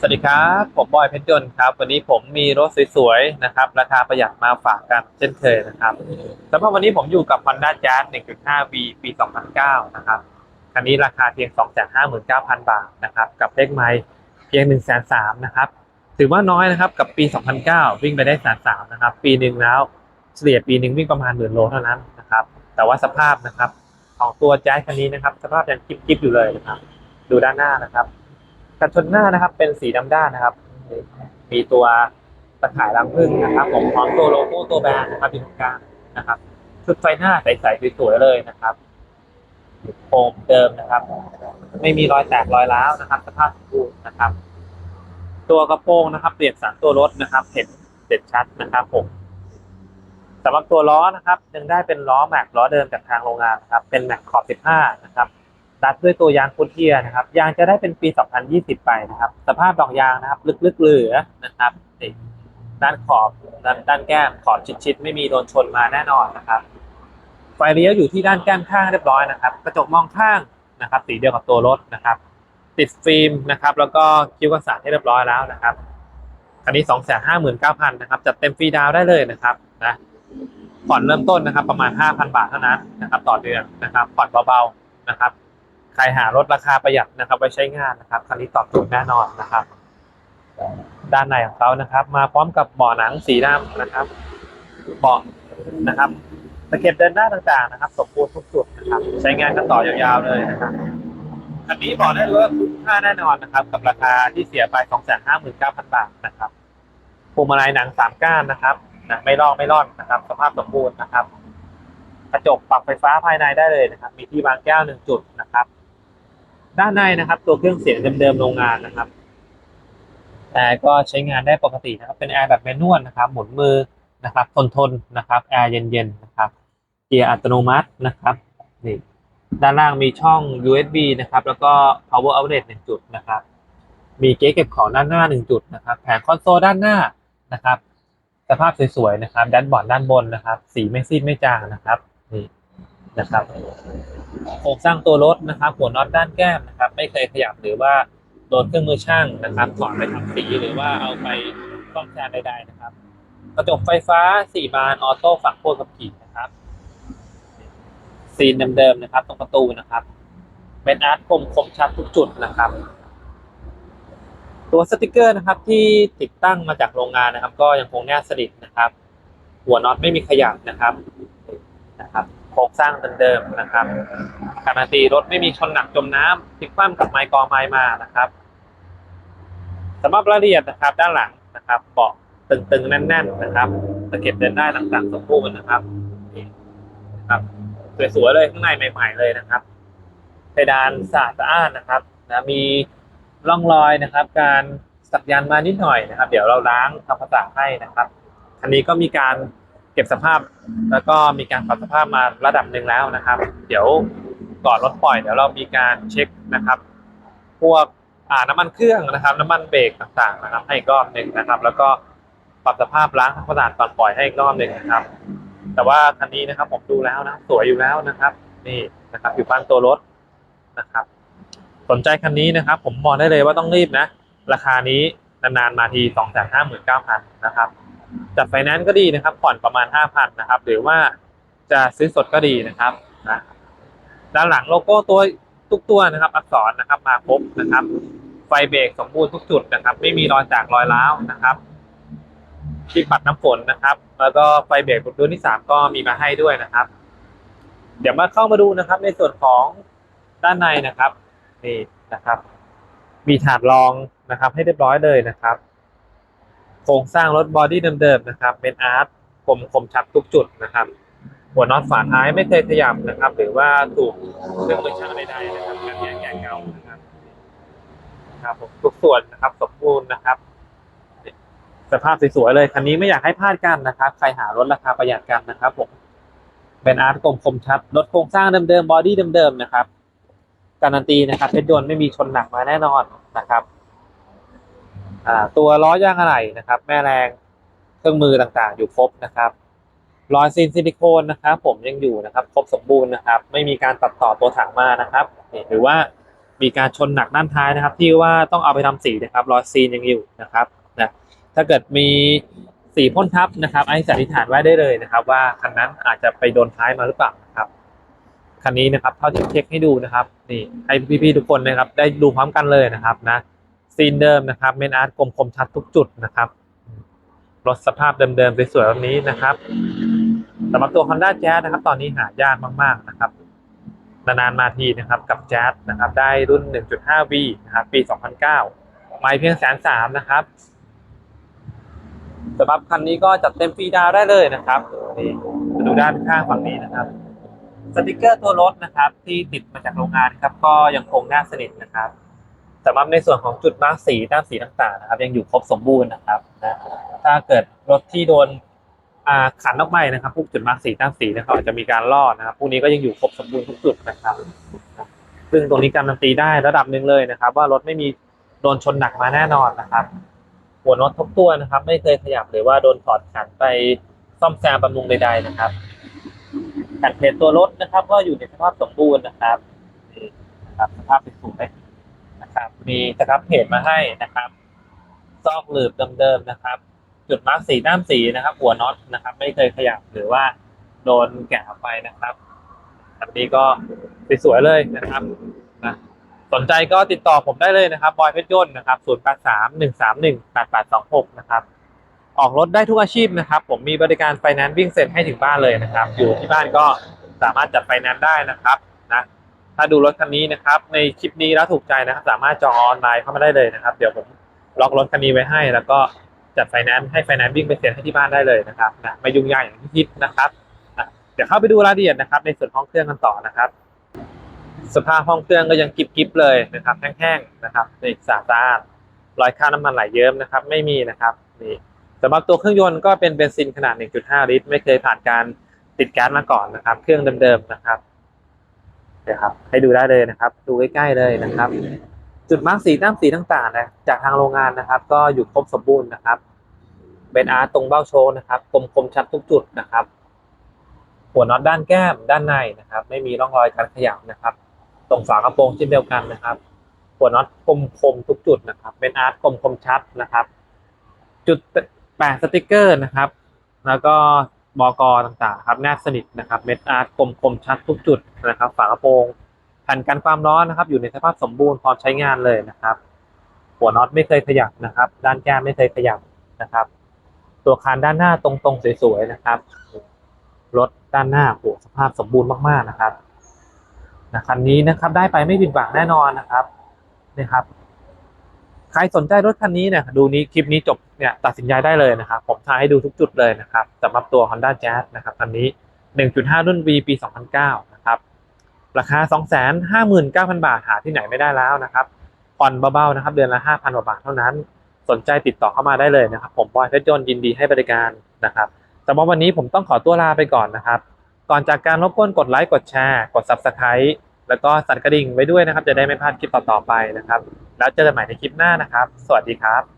สวัสดีครับ ผมบอยเพชรยนต์ครับ วันนี้ผมมีรถสวยๆนะครับ ราคาประหยัดมาฝากกันเช่นเคยนะครับสำหรับวันนี้ผมอยู่กับ Honda Jazz 1.5V ปี 2009 นะครับ คันนี้ราคาเพียง 259,000 บาทนะครับ กับเลขไมล์เพียง 103,000นะครับ ถือว่าน้อยนะครับ กับปี 2009 วิ่งไปได้103,000นะครับ ปีหนึ่งแล้วเฉลี่ยปีหนึ่งวิ่งประมาณหมื่นโลเท่านั้นนะครับ แต่ว่าสภาพนะครับของตัวแจ๊สคันนี้นะครับ สภาพยังกิ๊บๆอยู่เลยนะครับ ดูด้านหน้านะครับ กันชนหน้านะครับ เป็นสีดำด้านนะครับ มีตัวตะข่ายรังผึ้งนะครับผมพร้อมตัวโลโก้ตัวแบรนด์นะครับอยู่ตรงกลางนะครับชุดไฟหน้าใสๆสวยๆเลยนะครับโคมเดิมนะครับ ไม่มีรอยแตกรอยร้าวนะครับสภาพสมบูรณ์นะครับ ตัวกระโปรงนะครับ เปลี่ยนสันตัวรถนะครับ เห็นเด่นชัดนะครับผมสำหรับตัวล้อนะครับ ยังได้เป็นล้อแม็กล้อเดิมจากทางโรงงานนะครับ เป็นแม็กขอบ 15 นะครับ ตัดด้วยตัวยางพุทเทียนะครับ ยางจะได้เป็นปี 2020 ไปนะครับ สภาพดอกยางนะครับ ลึกๆเหลือนะครับด้านขอบด้านด้านแก้มขอบชิดๆ ไม่มีโดนชนมาแน่นอนนะครับ ไฟเลี้ยวอยู่ที่ด้านแก้มข้างเรียบร้อยนะครับ กระจกมองข้างนะครับ สีเดียวกับตัวรถนะครับ ติดฟิล์มนะครับ แล้วก็คิ้วกันสาดให้เรียบร้อยแล้วนะครับคันนี้ 259,000นะครับจัดเต็มฟรีดาวได้เลยนะครับนะผ่อนเริ่มต้นนะครับ ประมาณ 5,000 บาทเท่านั้นนะครับ ต่อเดือนนะครับผ่อนเบาๆนะครับ ใครหารถราคาประหยัดนะครับ ไปใช้งานนะครับคันนี้ตอบโจทย์แน่นอนนะครับ ด้านในของเขานะครับ มาพร้อมกับเบาะหนังสีดำนะครับเบาะนะครับตะเข็บเดินหน้าต่างๆนะครับ สมบูรณ์ทุกจุดนะครับ ใช้งานกันต่อยาวๆเลยนะครับคันนี้บอกได้เลยว่าคุ้มค่าแน่นอนนะครับ กับราคาที่เสียไป 259,000 บาทนะครับพวงมาลัยหนังสามก้านนะครับนะไม่ลอกไม่ร่อนนะครับ สภาพสมบูรณ์นะครับ กระจกปรับไฟฟ้าภายในได้เลยนะครับ มีที่วางแก้วหนึ่งจุด ด้านในนะครับ ตัวเครื่องเสียงเดิมๆโรงงานนะครับแอร์ก็ใช้งานได้ปกตินะครับ เป็นแอร์แบบแมนนวลนะครับ หมุนมือนะครับทนทนๆนะครับแอร์เย็นๆนะครับเกียร์อัตโนมัตินะครับนี่ด้านล่างมีช่อง USB นะครับ แล้วก็ power outlet หนึ่งจุดนะครับ มีเก๊เก็บของด้านหน้าหนึ่งจุดนะครับ แผงคอนโซลด้านหน้านะครับ สภาพสวยๆนะครับ ด้านบอร์ดด้านบนนะครับ สีไม่ซีดไม่จางนะครับนี่ นะครับโครงสร้างตัวรถนะครับ หัวน็อตด้านแก้มนะครับ ไม่เคยขยับหรือว่าโดนเครื่องมือช่างนะครับถอดไปทำสีหรือว่าเอาไปซ่อมแซมใดๆนะครับกระจกไฟฟ้าสี่บานออโต้ฝั่งโค้ขับขี่นะครับซีนเดิมๆนะครับ ตรงประตูนะครับเป็นอาร์ตคมคมชัดทุกจุดนะครับ ตัวสติกเกอร์นะครับที่ติดตั้งมาจากโรงงานนะครับ ก็ยังคงแนบสนิทนะครับ หัวน็อตไม่มีขยับนะครับนะครับ โครงสร้างเดิมๆนะครับการันตีรถไม่มีชนหนักจมน้ำพลิกคว่ำกับไมค์กอไมค์มานะครับสำหรับรายละเอียดนะครับ ด้านหลังนะครับเบาะตึงๆแน่น ๆ นะครับตะเข็บเดินได้ต่างๆสมบูรณ์นะครับนี่นะครับสวยๆเลยข้างในใหม่ๆเลยนะครับเพดานสะอาดสะอ้านนะครับนะมีร่องรอยนะครับ การสักยันมานิดหน่อยนะครับ เดี๋ยวเราล้างทำความสะอาดให้นะครับอันนี้ก็มีการ เก็บสภาพ แล้วก็มีการปรับสภาพมาระดับหนึ่งแล้วนะครับ เดี๋ยวก่อนรถปล่อยเดี๋ยวเรามีการเช็คนะครับ พวกอ่าน้ำมันเครื่องนะครับ น้ำมันเบรกต่างๆนะครับ ให้อีกรอบหนึ่งนะครับ แล้วก็ปรับสภาพล้างทำความสะอาดก่อนปล่อยให้อีกรอบหนึ่งนะครับ แต่ว่าคันนี้นะครับผมดูแล้วนะสวยอยู่แล้วนะครับ นี่นะครับ อยู่บ้านตัวรถนะครับ สนใจคันนี้นะครับ ผมมองได้เลยว่าต้องรีบนะ ราคานี้นานๆมาทีสองแสนห้าหมื่นเก้าพันนะครับ จัดไฟแนนซ์ก็ดีนะครับ ผ่อนประมาณห้าพันนะครับ หรือว่าจะซื้อสดก็ดีนะครับนะด้านหลังโลโก้ตัวทุกตัวนะครับ อักษรนะครับมาครบนะครับ ไฟเบรกสมบูรณ์ทุกจุดนะครับ ไม่มีรอยจากรอยร้าวนะครับที่ปัดน้ำฝนนะครับ แล้วก็ไฟเบรกรุ่นที่สามก็มีมาให้ด้วยนะครับ เดี๋ยวมาเข้ามาดูนะครับ ในส่วนของด้านในนะครับนี่นะครับ มีถาดรองนะครับ ให้เรียบร้อยเลยนะครับ โครงสร้างรถบอดี้เดิมๆนะครับ เป็นอาร์ตคมคมชัดทุกจุดนะครับ หัวน็อตฝาท้ายไม่เคยขยับนะครับ หรือว่าถูกเครื่องมือช่างใดๆนะครับการแยกแยกเก่านะครับครับผมทุกส่วนนะครับสมบูรณ์นะครับสภาพสวยๆเลยคันนี้ไม่อยากให้พลาดกันนะครับ ใครหารถราคาประหยัดกันนะครับผมเป็นอาร์ตคมคมชัดรถโครงสร้างเดิมๆบอดี้เดิมๆนะครับ การันตีนะครับเพชรยนต์ไม่มีชนหนักมาแน่นอนนะครับ ตัวล้อยางอะไหล่นะครับ แม่แรงเครื่องมือต่างๆ อยู่ครบนะครับรอยซีนซิลิโคนนะครับ ผมยังอยู่นะครับ ครบสมบูรณ์นะครับ ไม่มีการตัดต่อตัวถังมานะครับนี่หรือว่ามีการชนหนักด้านท้ายนะครับ ที่ว่าต้องเอาไปทำสีนะครับรอยซีนยังอยู่นะครับนะถ้าเกิดมีสีพ่นทับนะครับไอ้สันนิษฐานไว้ได้เลยนะครับ ว่าคันนั้นอาจจะไปโดนท้ายมาหรือเปล่านะครับคันนี้นะครับเท่าที่เช็คให้ดูนะครับ นี่ให้พี่ๆทุกคนนะครับ ได้ดูพร้อมกันเลยนะครับนะ ซีนเดิมนะครับเมนอาร์ตกลมคมชัดทุกจุดนะครับรถสภาพเดิมๆสวยๆแบบนี้นะครับสำหรับตัว Honda Jazz นะครับ ตอนนี้หายากมากๆนะครับนานๆมาทีนะครับกับแจ๊สนะครับ ได้รุ่น 1.5V นะครับปี 2009 ไม่เพียงแสนสามนะครับสำหรับคันนี้ก็จัดเต็มฟรีดาวได้เลยนะครับนี่มาดูด้านข้างฝั่งนี้นะครับสติกเกอร์ตัวรถนะครับ ที่ติดมาจากโรงงานครับ ก็ยังคงหน้าสนิทนะครับ สำหรับในส่วนของจุดมาร์กสีด้าสีต่างๆนะครับ ยังอยู่ครบสมบูรณ์นะครับนะถ้าเกิดรถที่โดนขันออกไปนะครับพวกจุดมาร์กสีตั้งสีนะครับอาจจะมีการล่อนะครับพวกนี้ก็ยังอยู่ครบสมบูรณ์ทุกจุดนะครับ ซึ่งตรงนี้การันตีได้ระดับหนึ่งเลยนะครับ ว่ารถไม่มีโดนชนหนักมาแน่นอนนะครับ หัวน็อตทุกตัวนะครับ ไม่เคยขยับหรือว่าโดนถอดขันไปซ่อมแซมบำรุงใดๆนะครับกันเพลตัวรถนะครับ ก็อยู่ในสภาพสมบูรณ์นะครับนี่นะครับสภาพสวย นะครับ มีสครับเพจมาให้นะครับซอกหลืบเดิมๆนะครับ จุดมาร์กสีด้ามสีนะครับ หัวน็อตนะครับ ไม่เคยขยับหรือว่าโดนแกะไปนะครับ อันนี้ก็สวยๆเลยนะครับนะสนใจก็ติดต่อผมได้เลยนะครับบอยเพชรยนต์นะครับ0 8 3 1 3 1 8 8 2 6นะครับ ออกรถได้ทุกอาชีพนะครับ ผมมีบริการไฟแนนซ์วิ่งเซ็นให้ถึงบ้านเลยนะครับ อยู่ที่บ้านก็สามารถจัดไฟแนนซ์ได้นะครับนะ ถ้าดูรถคันนี้นะครับในคลิปนี้แล้วถูกใจนะครับสามารถจองออนไลน์เข้ามาได้เลยนะครับ เดี๋ยวผมล็อกรถคันนี้ไว้ให้ แล้วก็จัดไฟแนนซ์ให้ไฟแนนซ์วิ่งไปเซ็นให้ที่บ้านได้เลยนะครับนะไม่ยุ่งยากอย่างที่คิดนะครับนะเดี๋ยวเข้าไปดูรายละเอียดนะครับ ในส่วนห้องเครื่องกันต่อนะครับ สภาพห้องเครื่องก็ยังกิบๆเลยนะครับแห้งๆนะครับนี่สะอาดรอยค่าน้ำมันไหลเยิ้มนะครับ ไม่มีนะครับนี่สำหรับตัวเครื่องยนต์ก็เป็นเบนซินขนาด 1.5 ลิตร ไม่เคยผ่านการติดแก๊สมาก่อนนะครับ เครื่องเดิมๆนะครับ เดี๋ยวครับ ให้ดูได้เลยนะครับ ดูใกล้ๆเลยนะครับ จุดมาร์กสีด้ามสีต่างๆนะจากทางโรงงานนะครับ ก็อยู่ครบสมบูรณ์นะครับเป็นอาร์ตตรงเบ้าโชว์นะครับคมคมชัดทุกจุดนะครับ หัวน็อตด้านแก้มด้านในนะครับ ไม่มีร่องรอยการขยับนะครับ ตรงฝากระโปรงเช่นเดียวกันนะครับ หัวน็อตคมคมทุกจุดนะครับ เป็นอาร์ตคมคมชัดนะครับ จุดแปะสติกเกอร์นะครับ แล้วก็ บกต่างๆครับแนบสนิทนะครับเม็ดอาร์ตคมคมชัดทุกจุดนะครับ ฝากระโปรงแผ่นกันความร้อนนะครับ อยู่ในสภาพสมบูรณ์พร้อมใช้งานเลยนะครับ หัวน็อตไม่เคยขยับนะครับ ด้านแก้มไม่เคยขยับนะครับ ตัวคานด้านหน้าตรงๆสวยๆนะครับรถด้านหน้าโอ้สภาพสมบูรณ์มากๆนะครับนะคันนี้นะครับได้ไปไม่ผิดหวังแน่นอนนะครับนี่ครับ ครสนใจรถคันนี้เนี่ยดูนี้คลิปนี้จบเนี่ยตัดสินใจได้เลยนะครับ ผมทายให้ดูทุกจุดเลยนะครับสำหรับตัว Honda Jazz นะครับคันนี้ 1.5 รุ่น V ปี 2009 นะครับ ราคา 259,000 บาทหาที่ไหนไม่ได้แล้วนะครับผ่อนเบาๆนะครับ เดือนละ 5,000กว่าบาทเท่านั้น สนใจติดต่อเข้ามาได้เลยนะครับ ผมบอยเพชรยนต์ยินดีให้บริการนะครับสำหรับวันนี้ผมต้องขอตัวลาไปก่อนนะครับ ก่อนจากการรบกวนกดไลค์กดแชร์ กด Subscribe แล้วก็สั่นกระดิ่งไว้ด้วยนะครับ จะได้ไม่พลาดคลิปต่อๆไปนะครับ แล้วเจอกันใหม่ในคลิปหน้านะครับ สวัสดีครับ